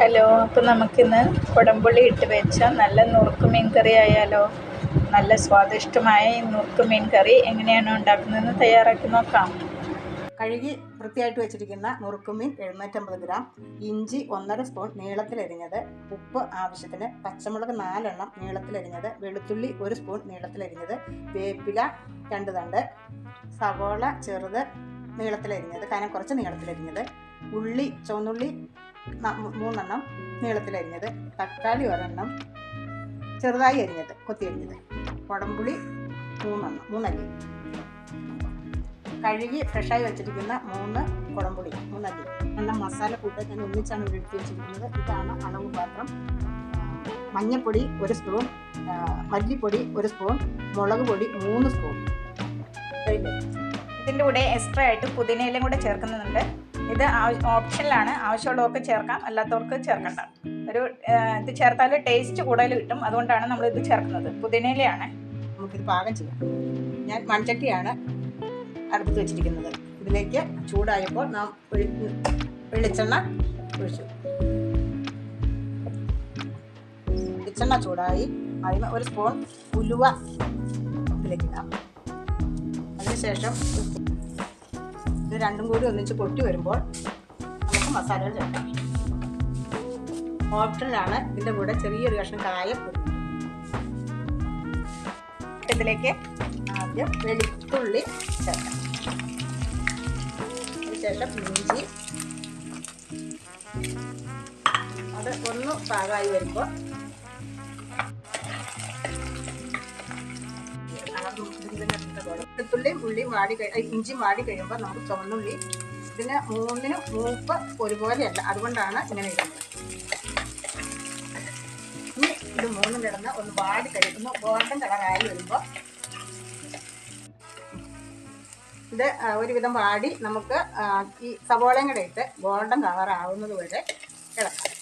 Hello അപ്പോൾ നമുക്കിന്ന് കുടംപുളി ഇട്ട് വെച്ച നല്ല നുറുക്ക് മീൻ കറി ആയാലോ? നല്ല സ്വാദിഷ്ടമായ ഈ നുറുക്ക് മീൻ കറി എങ്ങനെയാണ് ഉണ്ടാക്കുന്നതെന്ന് തയ്യാറാക്കി നോക്കാം. കഴുകി വൃത്തിയായിട്ട് വെച്ചിരിക്കുന്ന നുറുക്കുമീൻ എഴുന്നൂറ്റമ്പത് ഗ്രാം ഇഞ്ചി ഒന്നര സ്പൂൺ നീളത്തിലരിഞ്ഞത് ഉപ്പ് ആവശ്യത്തിന് പച്ചമുളക് നാലെണ്ണം നീളത്തിലരിഞ്ഞത് വെളുത്തുള്ളി ഒരു സ്പൂൺ നീളത്തിലരിഞ്ഞത് വേപ്പില രണ്ട് തണ്ട് സവോള ചെറുത് നീളത്തിലരിഞ്ഞത് കനം കുറച്ച് നീളത്തിലരിഞ്ഞത് ഉള്ളി ചുവന്നുള്ളി മൂന്നെണ്ണം നീളത്തിലരിഞ്ഞത് തക്കാളി ഒരെണ്ണം ചെറുതായി അരിഞ്ഞത് കൊത്തി അരിഞ്ഞത്. കുടംപുളി മൂന്നെണ്ണം മൂന്നല്ലി. കഴുകി ഫ്രഷായി വെച്ചിരിക്കുന്ന മൂന്ന് കുടംപുളി മൂന്നല്ലി. നല്ല മസാല കൂട്ട് ഞാൻ ഒന്നിച്ചാണ് എടുത്ത് വെച്ചിരിക്കുന്നത്. ഇതാണ് അളവ് പാത്രം. മഞ്ഞൾപ്പൊടി ഒരു സ്പൂൺ മല്ലിപ്പൊടി ഒരു സ്പൂൺ മുളക് പൊടി മൂന്ന് സ്പൂൺ. ഇതിന്റെ കൂടെ എക്സ്ട്രാ ആയിട്ട് പുതിനയിലും കൂടെ ചേർക്കുന്നുണ്ട്. ഇത് ഓപ്ഷനിലാണ്. ആവശ്യമുള്ളവർക്ക് ചേർക്കാം അല്ലാത്തവർക്ക് ചേർക്കണ്ട. ഒരു ഇത് ചേർത്താൽ ടേസ്റ്റ് കൂടുതൽ കിട്ടും. അതുകൊണ്ടാണ് നമ്മൾ ഇത് ചേർക്കുന്നത്. പുതിനയിലയാണ്. നമുക്കിത് പാകം ചെയ്യാം. ഞാൻ മൺചട്ടിയാണ് അടുത്ത് വെച്ചിരിക്കുന്നത്. ഇതിലേക്ക് ചൂടായപ്പോൾ നാം വെളിച്ചെണ്ണ ഒഴിച്ചു. വെളിച്ചെണ്ണ ചൂടായി. അതിന് ഒരു സ്പൂൺ ഉലുവ ഇതിലേക്ക് ഇടാം. അതിനുശേഷം രണ്ടും കൂടി ഒന്നിച്ച് പൊട്ടി വരുമ്പോൾ നമുക്ക് മസാലകൾ ചേർക്കാം. ഓപ്ഷനിലാണ് ഇതിന്റെ കൂടെ ചെറിയൊരു കഷ്ണം കായം. ഇതിലേക്ക് ആദ്യം വെളുത്തുള്ളി ചേർക്കാം. അതിനുശേഷം ഇഞ്ചി. അത് ഒന്ന് പാകമായി വരുമ്പോൾ വെളുത്തുള്ളിയും ഉള്ളിയും വാടി ഇഞ്ചി വാടി കഴിയുമ്പോൾ നമുക്ക് ചുവന്നുള്ളി ഇതിന് മൂന്നിനും മൂപ്പ് ഒരുപോലെയല്ല. അതുകൊണ്ടാണ് ഇങ്ങനെ ഇടുന്നത്. ഇനി ഇത് മൂന്നും കിടന്ന് ഒന്ന് വാടി കഴിയുമ്പോൾ ഗോൾഡൻ കളറായി വരുമ്പോൾ ഇത് ഒരുവിധം വാടി നമുക്ക് ഈ സവോളയും കൂടെ ഇട്ട് ഗോൾഡൻ കളർ ആവുന്നത് വരെ ഇളക്കാം.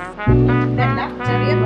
¿Verdad? ¿Se?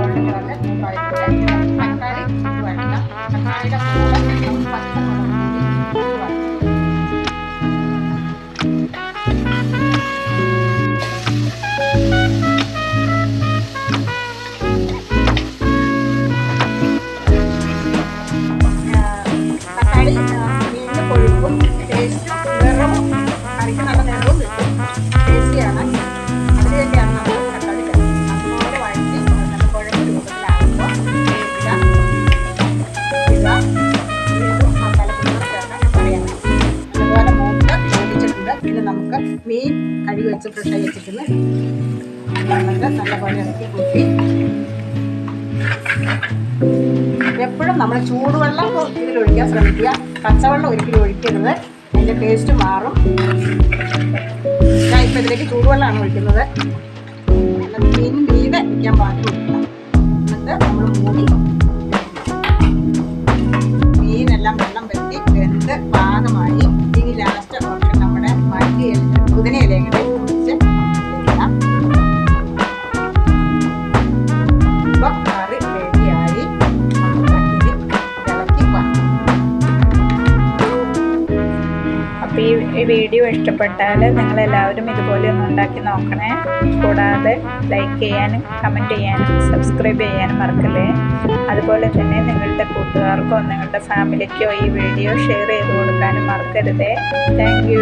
ചോദിച്ചിട്ടുണ്ട് നമുക്ക് മീൻ കഴുകി വെച്ച് ഫ്രഷായി വെച്ചിട്ടുണ്ട് നല്ലപോലെ ഇറക്കി കൂട്ടി. എപ്പോഴും നമ്മൾ ചൂടുവെള്ളം ഇതിൽ ഒഴിക്കാൻ ശ്രമിക്കുക. പച്ചവെള്ളം ഒരിക്കലും ഒഴിക്കരുത്. അതിന്റെ ടേസ്റ്റ് മാറും. ഞാൻ ഇപ്പം ഇതിലേക്ക് ചൂടുവെള്ളമാണ് ഒഴിക്കുന്നത്. മീൻ മീതെ വയ്ക്കാൻ പാടില്ല. എന്നിട്ട് നമ്മൾ മൂടി വീഡിയോ ഇഷ്ടപ്പെട്ടാൽ നിങ്ങൾ എല്ലാവരും ഇതുപോലെ ഒന്ന് ഉണ്ടാക്കി നോക്കണേ. കൂടാതെ ലൈക്ക് ചെയ്യാനും കമന്റ് ചെയ്യാനും സബ്സ്ക്രൈബ് ചെയ്യാനും മറക്കല്ലേ. അതുപോലെ തന്നെ നിങ്ങളുടെ കൂട്ടുകാർക്കോ നിങ്ങളുടെ ഫാമിലിക്കോ ഈ വീഡിയോ ഷെയർ ചെയ്ത് കൊടുക്കാനും മറക്കരുതേ. താങ്ക്